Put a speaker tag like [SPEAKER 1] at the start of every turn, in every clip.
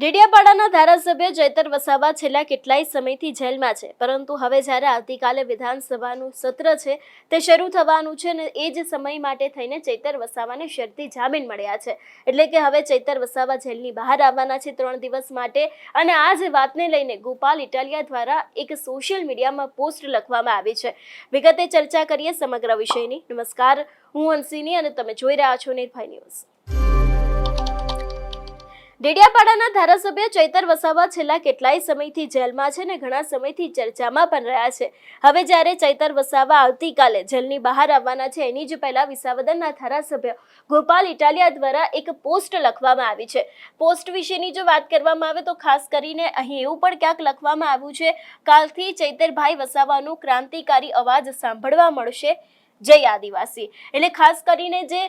[SPEAKER 1] ડેડિયાપાડાના ધારાસભ્ય ચૈતર વસાવા છેલ્લા કેટલાય સમયથી જેલમાં છે, પરંતુ હવે જ્યારે આવતીકાલે વિધાનસભાનું સત્ર છે, તે શરૂ થવાનું છે અને એ જ સમય માટે થઈને ચૈતર વસાવાને શરતી જામીન મળ્યા છે. એટલે કે હવે ચૈતર વસાવા જેલની બહાર આવવાના છે ત્રણ દિવસ માટે અને આ જ વાતને લઈને ગોપાલ ઇટાલિયા દ્વારા એક સોશિયલ મીડિયામાં પોસ્ટ લખવામાં આવી છે. વિગતે ચર્ચા કરીએ સમગ્ર વિષયની. નમસ્કાર, હું અંશિની અને તમે જોઈ રહ્યા છો નિર્ભય ન્યૂઝ. ડેડિયાપાડાના ધારાસભ્ય ચૈતર વસાવા છેલ્લા કેટલાય સમયથી જેલમાં છે ને ઘણા સમયથી ચર્ચામાં પણ રહ્યા છે. હવે જ્યારે ચૈતર વસાવા આવતીકાલે જેલની બહાર આવવાના છે, એની જ પહેલા વિસાવદરના ધારાસભ્ય ગોપાલ ઇટાલિયા દ્વારા એક પોસ્ટ લખવામાં આવી છે. પોસ્ટ વિશેની જો વાત કરવામાં આવે તો ખાસ કરીને અહીં એવું પણ ક્યાંક લખવામાં આવ્યું છે, કાલથી ચૈતરભાઈ વસાવાનું ક્રાંતિકારી અવાજ સાંભળવા મળશે. જય આદિવાસી. એટલે ખાસ કરીને જે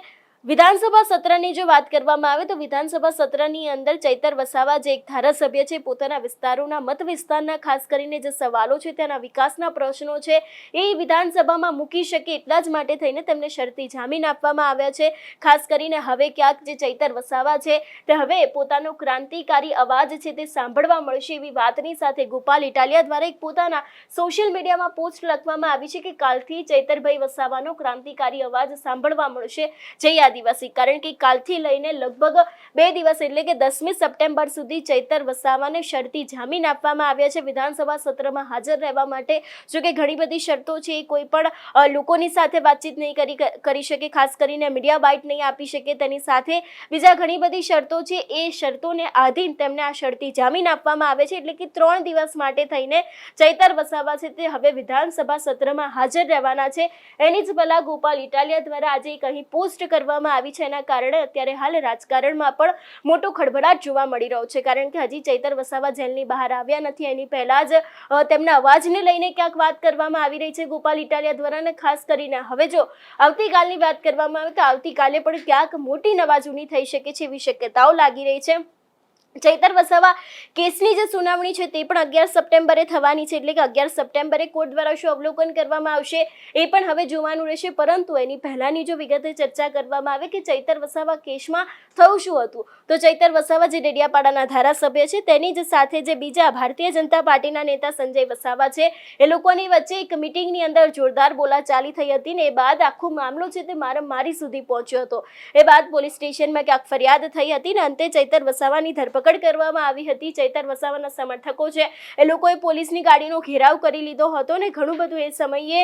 [SPEAKER 1] વિધાનસભા સત્રની જો વાત કરવામાં આવે તો વિધાનસભા સત્રની અંદર ચૈતર વસાવા જે એક ધારાસભ્ય છે, પોતાના વિસ્તારોના મત વિસ્તારના ખાસ કરીને જે સવાલો છે, તેના વિકાસના પ્રશ્નો છે, એ વિધાનસભામાં મૂકી શકે એટલા જ માટે થઈને તેમને શરતી જામીન આપવામાં આવ્યા છે. ખાસ કરીને હવે ક્યાંક જે ચૈતર વસાવા છે, તે હવે પોતાનો ક્રાંતિકારી અવાજ છે તે સાંભળવા મળશે એવી વાતની સાથે ગોપાલ ઇટાલિયા દ્વારા એક પોતાના સોશિયલ મીડિયામાં પોસ્ટ લખવામાં આવી છે કે કાલથી ચૈતરભાઈ વસાવાનો ક્રાંતિકારી અવાજ સાંભળવા મળશે. જય આદિવાસી. કારણ કે કાલથી લઈને લગભગ બે દિવસ એટલે કે દસમી સપ્ટેમ્બર સુધી ચૈતર વસાવાને શરતી જામીન આપવામાં આવ્યા છે. વિધાનસભા સત્રમાં હાજર રહેવા માટે જો કે ઘણી બધી શરતો છે, એ કોઈ પણ લોકોની સાથે વાતચીત નહીં કરી કરી શકે. ખાસ કરીને મીડિયા બાઇટ નહીં આપી શકે તેની સાથે. બીજા ઘણી બધી શરતો છે, એ શરતોને આધીન તેમને આ શરતી જામીન આપવામાં આવે છે. એટલે કે ત્રણ દિવસ માટે થઈને ચૈતર વસાવા છે તે હવે વિધાનસભા સત્રમાં હાજર રહેવાના છે. એની જ પહેલા ગોપાલ ઇટાલિયા દ્વારા આજે અહીં પોસ્ટ કરવામાં આવી છે. એના કારણે અત્યારે હાલ રાજકારણમાં પણ મોટો ખળભળાટ જોવા મળી રહ્યો છે. કારણ કે હજી ચૈતર વસાવા જેલની બહાર આવ્યા નથી. એની પહેલા જ તેમના અવાજને લઈને ક્યાંક વાત કરવામાં આવી રહી છે ગોપાલ ઇટાલિયા દ્વારા. અને ખાસ કરીને હવે જો આવતીકાલની વાત કરવામાં આવે તો આવતીકાલે પણ ક્યાંક મોટી નવાજૂની થઈ શકે છે એવી શક્યતાઓ લાગી રહી છે. ચૈતર વસાવા કેસની જે સુનાવણી છે તે પણ અગિયાર સપ્ટેમ્બરે થવાની છે એટલે કે અગિયાર સપ્ટેમ્બરે કોર્ટ દ્વારા શું અવલોકન કરવામાં આવશે એ પણ હવે જોવાનું રહેશે. પરંતુ એની પહેલાંની જો વિગતે ચર્ચા કરવામાં આવે કે ચૈતર વસાવા કેસમાં થયું શું હતું? તો ચૈતર વસાવા જે ડેડિયાપાડાના ધારાસભ્ય છે તેની જ સાથે જે બીજા ભારતીય જનતા પાર્ટીના નેતા સંજય વસાવા છે એ લોકોની વચ્ચે એક મિટિંગની અંદર જોરદાર બોલાચાલી થઈ હતી ને એ બાદ આખો મામલો છે તે મારામારી સુધી પહોંચ્યો હતો. એ બાદ પોલીસ સ્ટેશનમાં ક્યાંક ફરિયાદ થઈ હતી ને અંતે ચૈતર વસાવાની ધરપકડ કરવામાં આવી હતી. ચૈતર વસાવાના સમર્થકો છે. એ લોકોએ પોલીસની ગાડીનો ઘેરાવ કરી લીધો હતો ને ઘણું બધું એ સમયે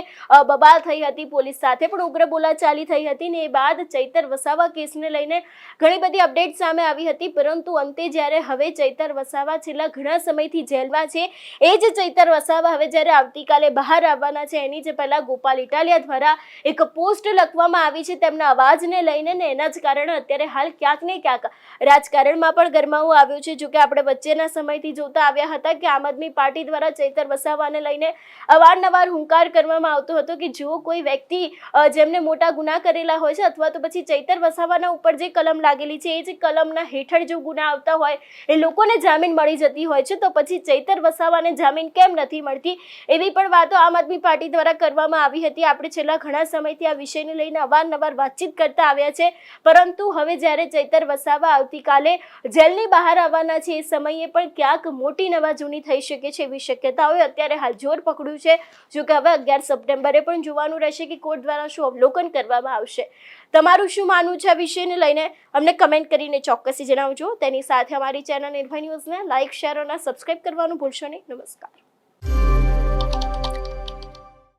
[SPEAKER 1] બબાલ થઈ હતી પોલીસ સાથે. પણ ઉગ્ર બોલાચાલી થઈ હતી ને એ બાદ ચૈતર વસાવા કેસને લઈને ઘણી બધી અપડેટ સામે આવી હતી. પરંતુ અંતે જ્યારે હવે ચૈતર વસાવા છેલ્લા ઘણા સમયથી જેલમાં છે, એ જ ચૈતર વસાવા હવે જ્યારે આવતીકાલે બહાર આવવાના છે, એની જે પહેલાં ગોપાલ ઇટાલિયા દ્વારા એક પોસ્ટ લખવામાં આવી છે તેમના અવાજને લઈને ને એના જ કારણે અત્યારે હાલ ક્યાંક ને ક્યાંક રાજકારણમાં પણ ગરમાવો આવ્યો છે. જો કે આપણે વચ્ચેના સમયથી જોતા આવ્યા હતા કે આમ આદમી પાર્ટી દ્વારા ચૈતર વસાવાને લઈને અવારનવાર હુંકાર કરવામાં આવતો હતો કે જો કોઈ વ્યક્તિ જેમને મોટા ગુના કરેલા હોય છે અથવા તો પછી ચૈતર વસાવાના ઉપર જે કલમ લાગેલી છે, એ જે કલમના હેઠળ જો ગુના આવતા હોય, એ લોકોને જામીન મળી જતી હોય છે, તો પછી ચૈતર વસાવાને જામીન કેમ નથી મળતી? એવી પણ વાતો આમ આદમી પાર્ટી દ્વારા કરવામાં આવી હતી. આપણે છેલ્લા ઘણા સમયથી આ વિષયને લઈને અવારનવાર વાતચીત કરતા આવ્યા છે. પરંતુ હવે જ્યારે ચૈતર વસાવા આવતીકાલે જેલની બહાર આવવાના છે. એ સમયે પણ ક્યાંક મોટી નવાજૂની થઈ શકે છે એવી શક્યતાઓએ અત્યારે હાલ જોર પકડ્યું છે. જો કે હવે અગિયાર સપ્ટેમ્બરે પણ જોવાનું રહેશે કે કોર્ટ દ્વારા શું અવલોકન કરવામાં આવશે. તમારું શું માનવું છે આ વિષયને લઈને? અમને કમેન્ટ કરીને ચોક્કસી જણાવજો. તેની સાથે અમારી ચેનલ નિર્ભય ન્યૂઝને લાઇક, શેર અને સબસ્ક્રાઇબ કરવાનું ભૂલશો નહીં. નમસ્કાર.